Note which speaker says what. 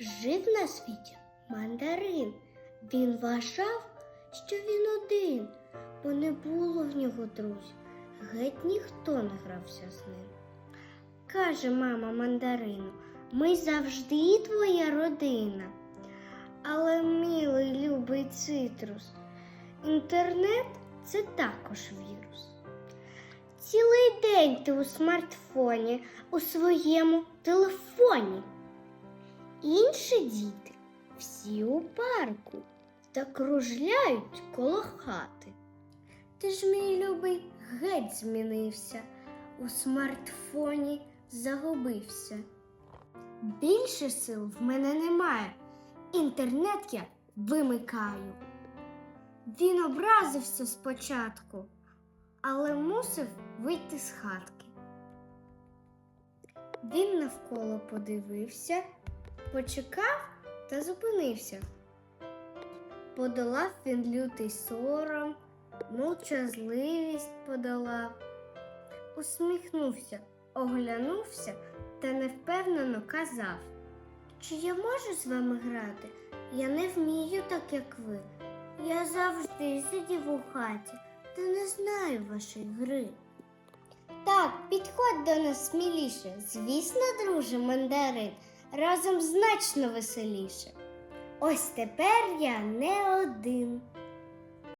Speaker 1: Жив на світі мандарин. Він вважав, що він один, бо не було в нього друзів. Геть ніхто не грався з ним. Каже мама мандарину, ми завжди твоя родина. Але милий любий цитрус, інтернет це також вірус. Цілий день ти у смартфоні, у своєму телефоні. Інші діти всі у парку та кружляють коло хати. Ти ж, мій любий, геть змінився, у смартфоні загубився. Більше сил в мене немає. Інтернет я вимикаю. Він образився спочатку, але мусив вийти з хатки. Він навколо подивився, почекав та зупинився. Подолав він лютий сором, мовчазливість подолав, усміхнувся, оглянувся та невпевнено казав. Чи я можу з вами грати? Я не вмію так, як ви. Я завжди сидів у хаті та не знаю вашої гри. Так, підходь до нас сміліше. Звісно, друже мандарин, разом значно веселіше. Ось тепер я не один.